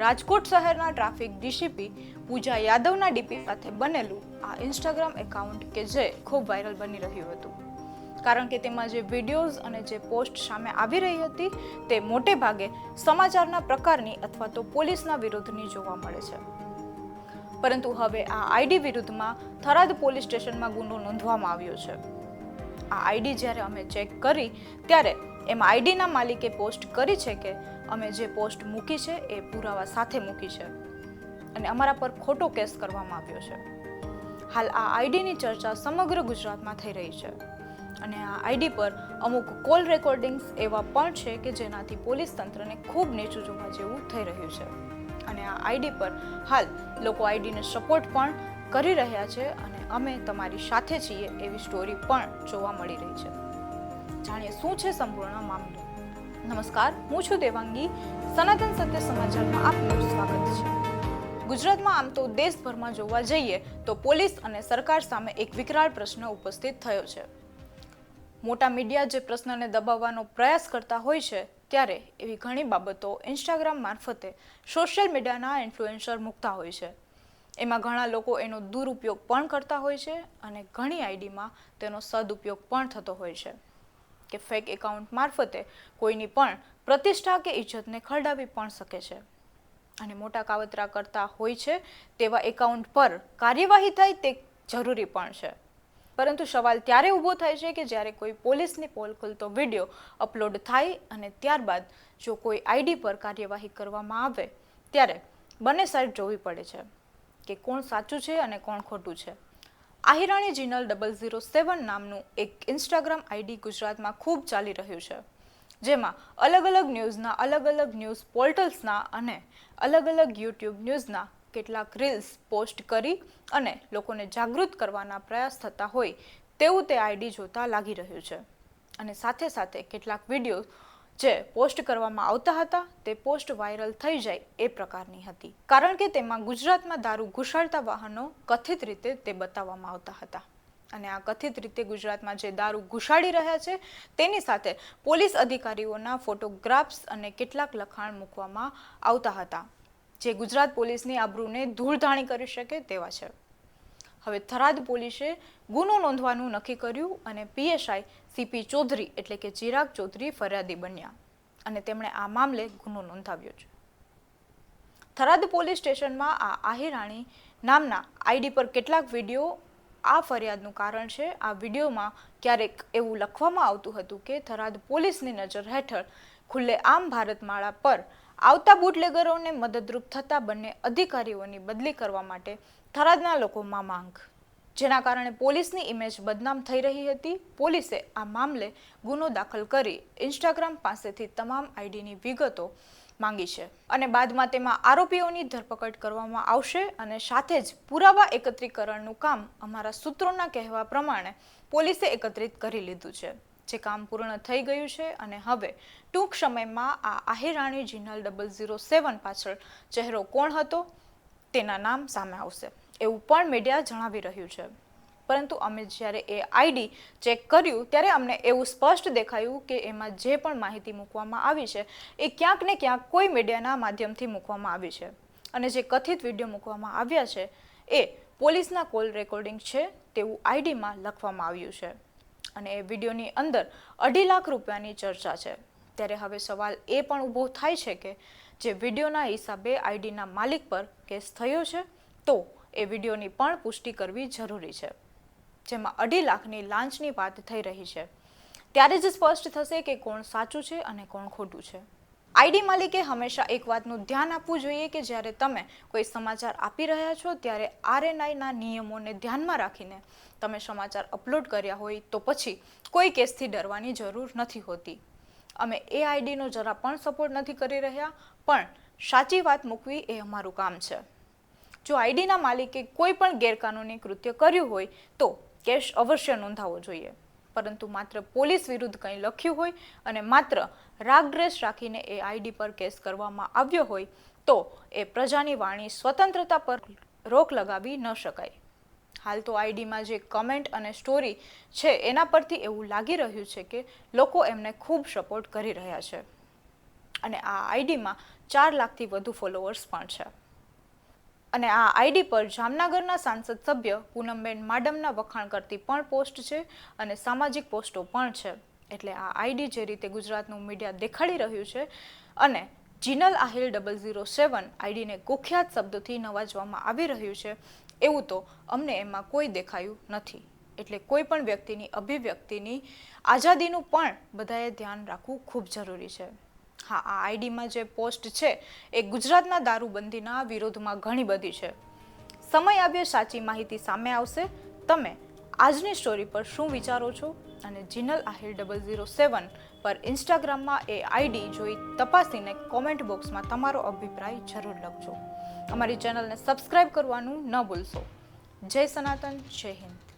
રાજકોટ શહેરના traffic DCP Puja યાદવના DP સાથે બનેલું આ ઇન્સ્ટાગ્રામ એકાઉન્ટ કે જે ખૂબ વાયરલ બની રહ્યું હતું. કારણ કે તેમાં જે વિડીયોઝ અને જે પોસ્ટ સામે આવી રહી હતી, તે મોટે ભાગે સમાચારના પ્રકારની અથવા તો પોલીસના વિરુદ્ધની જોવા મળે છે. પરંતુ હવે આ આઈડી વિરુદ્ધમાં થરાદ પોલીસ સ્ટેશનમાં ગુનો નોંધવામાં આવ્યો છે. આ આઈડી જ્યારે અમે ચેક કરી, ત્યારે એમાં આઈડીના માલિકે પોસ્ટ કરી છે કે અમે જે પોસ્ટ મૂકી છે એ પુરાવા સાથે મૂકી છે અને અમારા પર ખોટો કેસ કરવામાં આવ્યો છે. હાલ આ આઈડીની ચર્ચા સમગ્ર ગુજરાતમાં થઈ રહી છે અને આ આઈડી પર અમુક કોલ રેકોર્ડિંગ્સ એવા પણ છે કે જેનાથી પોલીસ તંત્રને ખૂબ નીચું જોવા જેવું થઈ રહ્યું છે. અને આ આઈડી પર હાલ લોકો આઈડીને સપોર્ટ પણ કરી રહ્યા છે અને અમે તમારી સાથે છીએ એવી સ્ટોરી પણ જોવા મળી રહી છે. જાણીએ શું છે સંપૂર્ણ મામલો? નમસ્કાર, હું છું દેવાંગી. સનાતન સત્ય સમાચારમાં આપનું સ્વાગત છે. ગુજરાતમાં આમ તો દેશભરમાં જોવા જઈએ તો પોલીસ અને સરકાર સામે એક વિકરાળ પ્રશ્ન ઉપસ્થિત થયો છે. મોટા મીડિયા જે પ્રશ્નને દબાવવાનો પ્રયાસ કરતા હોય છે, ત્યારે એવી ઘણી બાબતો ઇન્સ્ટાગ્રામ મારફતે સોશિયલ મીડિયાના ઇન્ફ્લુએન્સર મૂકતા હોય છે. એમાં ઘણા લોકો એનો દુરુપયોગ પણ કરતા હોય છે અને ઘણી આઈડીમાં તેનો સદુપયોગ પણ થતો હોય છે. કે ફેક એકાઉન્ટ મારફતે કોઈની પણ પ્રતિષ્ઠા કે ઇજ્જતને ખરડાવી પણ શકે છે. અને મોટા કાવતરા કરતા હોય છે તેવા એકાઉન્ટ પર કાર્યવાહી થાય તે જરૂરી પણ છે. પરંતુ સવાલ ત્યારે ઊભો થાય છે કે જ્યારે કોઈ પોલીસની પોલ ખુલતો વીડિયો અપલોડ થાય અને ત્યારબાદ જો કોઈ આઈડી પર કાર્યવાહી કરવામાં આવે, ત્યારે બંને સાઈડ જોવી પડે છે કે કોણ સાચું છે અને કોણ ખોટું છે. Ahirani Jinal double zero seven નામનું એક ઇન્સ્ટાગ્રામ આઈડી ગુજરાતમાં ખૂબ ચાલી રહ્યું છે. જેમાં અલગ અલગ ન્યૂઝના, અલગ અલગ ન્યૂઝ પોર્ટલ્સના અને અલગ અલગ યુટ્યુબ ન્યૂઝના કેટલાક રીલ્સ પોસ્ટ કરી અને લોકોને જાગૃત કરવાના પ્રયાસ થતા હોય તેવું તે આઈડી જોતા લાગી રહ્યું છે. અને સાથે સાથે કેટલાક વીડિયો જે પોસ્ટ કરવામાં આવતા હતા, તે પોસ્ટ વાયરલ થઈ જાય એ પ્રકારની હતી. કારણ કે તેમાં ગુજરાતમાં દારૂ ઘુસાડતા વાહનો કથિત રીતે તે બતાવવામાં આવતા હતા. અને આ કથિત રીતે ગુજરાતમાં જે દારૂ ઘુસાડી રહ્યા છે, તેની સાથે પોલીસ અધિકારીઓના ફોટોગ્રાફ્સ અને કેટલાક લખાણ મૂકવામાં આવતા હતા. જે ગુજરાત પોલીસની આબરૂને ધૂળધાણી કરી શકે તેવા છે. હવે થરાદ પોલીસે ગુનો નોંધવાનું નક્કી કર્યું અને પીએસઆઈ સીપી ચૌધરી એટલે કે ચિરાગ ચૌધરી ફરિયાદી બન્યા અને તેમણે આ મામલે ગુનો નોંધાવ્યો છે. થરાદ પોલીસ સ્ટેશનમાં આ આહિરાણી નામના આઈડી પર કેટલાક વીડિયો આ ફરિયાદનું કારણ છે. આ વિડીયોમાં ક્યારેક એવું લખવામાં આવતું હતું કે થરાદ પોલીસની નજર હેઠળ ખુલ્લે આમ ભારતમાળા પર આવતા બુટલેગરોને મદદરૂપ થતા બંને અધિકારીઓની બદલી કરવા માટે થરાદના લોકોમાં માંગ. જેના કારણે પોલીસની ઇમેજ બદનામ થઈ રહી હતી. પોલીસે આ મામલે ગુનો દાખલ કરી ઇન્સ્ટાગ્રામ પાસેથી તમામ આઈડીની વિગતો માંગી છે અને બાદમાં તેમાં આરોપીઓની ધરપકડ કરવામાં આવશે અને સાથે જ પુરાવા એકત્રીકરણનું કામ અમારા સૂત્રોના કહેવા પ્રમાણે પોલીસે એકત્રિત કરી લીધું છે. જે કામ પૂર્ણ થઈ ગયું છે અને હવે ટૂંક સમયમાં આ Ahirani Jinal double zero seven પાછળ ચહેરો કોણ હતો તેના નામ સામે આવશે. એવું પણ મીડિયા જણાવી રહ્યું છે. પરંતુ અમે જ્યારે એ આઈડી ચેક કર્યું, ત્યારે અમને એવું સ્પષ્ટ દેખાયું કે એમાં જે પણ માહિતી મૂકવામાં આવી છે, એ ક્યાંક ને ક્યાંક કોઈ મીડિયાના માધ્યમથી મૂકવામાં આવી છે. અને જે કથિત વીડિયો મૂકવામાં આવ્યા છે, એ પોલીસના કોલ રેકોર્ડિંગ છે તેવું આઈડીમાં લખવામાં આવ્યું છે. અને વિડીયોની અંદર અઢી લાખ રૂપિયાની ચર્ચા છે. ત્યારે હવે સવાલ એ પણ ઊભો થાય છે કે જે વિડીયોના હિસાબે આઈડીના માલિક પર કેસ થયો છે, તો એ વિડીયોની પણ પુષ્ટિ કરવી જરૂરી છે. જેમાં અઢી લાખની લાંચની વાત થઈ રહી છે. ત્યારે જ સ્પષ્ટ થશે કે કોણ સાચું છે અને કોણ ખોટું છે. આઈડી માલિકે હંમેશા એક વાતનું ધ્યાન આપવું જોઈએ કે જ્યારે તમે કોઈ સમાચાર આપી રહ્યા છો, ત્યારે આરએનઆઈના નિયમોને ધ્યાનમાં રાખીને તમે સમાચાર અપલોડ કર્યા હોય તો પછી કોઈ કેસથી ડરવાની જરૂર નથી હોતી. અમે એ આઈડીનો જરા પણ સપોર્ટ નથી કરી રહ્યા, પણ સાચી વાત મૂકવી એ અમારું કામ છે. જો આઈડીના માલિકે કોઈ પણ ગેરકાનૂની કૃત્ય કર્યું હોય, તો કેસ અવશ્ય નોંધાવવો જોઈએ. પરંતુ માત્ર પોલીસ વિરુદ્ધ કંઈ લખ્યું હોય અને માત્ર રાગદ્વેષ રાખીને એ આઈડી પર કેસ કરવામાં આવ્યો હોય તો એ પ્રજાની વાણી સ્વતંત્રતા પર રોક લગાવી ન શકાય. હાલ તો આઈડીમાં જે કમેન્ટ અને સ્ટોરી છે એના પરથી એવું લાગી રહ્યું છે કે લોકો એમને ખૂબ સપોર્ટ કરી રહ્યા છે. અને આ આઈડીમાં ચાર લાખથી વધુ ફોલોઅર્સ પણ છે. અને આ આઈડી પર જામનગરના સાંસદ સભ્ય પૂનમબેન માડમના વખાણ કરતી પણ પોસ્ટ છે અને સામાજિક પોસ્ટો પણ છે. એટલે આ આઈડી જે રીતે ગુજરાતનું મીડિયા દેખાડી રહ્યું છે અને Jinal Ahil double zero seven આઈડીને કુખ્યાત શબ્દથી નવાજવામાં આવી રહ્યું છે, એવું તો અમને એમાં કોઈ દેખાયું નથી. એટલે કોઈ પણ વ્યક્તિની અભિવ્યક્તિની આઝાદીનું પણ બધાએ ધ્યાન રાખવું ખૂબ જરૂરી છે. હા, આ આઈડીમાં જે પોસ્ટ છે એ ગુજરાતના દારૂબંધીના વિરોધમાં ઘણી બધી છે. સમય આવ્યો, સાચી માહિતી સામે આવશે. તમે આજની સ્ટોરી પર શું વિચારો છો? અને Jinal Ahir double zero seven પર ઇન્સ્ટાગ્રામમાં એ આઈડી જોઈ તપાસીને કોમેન્ટ બોક્સમાં તમારો અભિપ્રાય જરૂર લખજો. અમારી ચેનલને સબસ્ક્રાઈબ કરવાનું ન ભૂલશો. જય સનાતન, જય હિન્દ.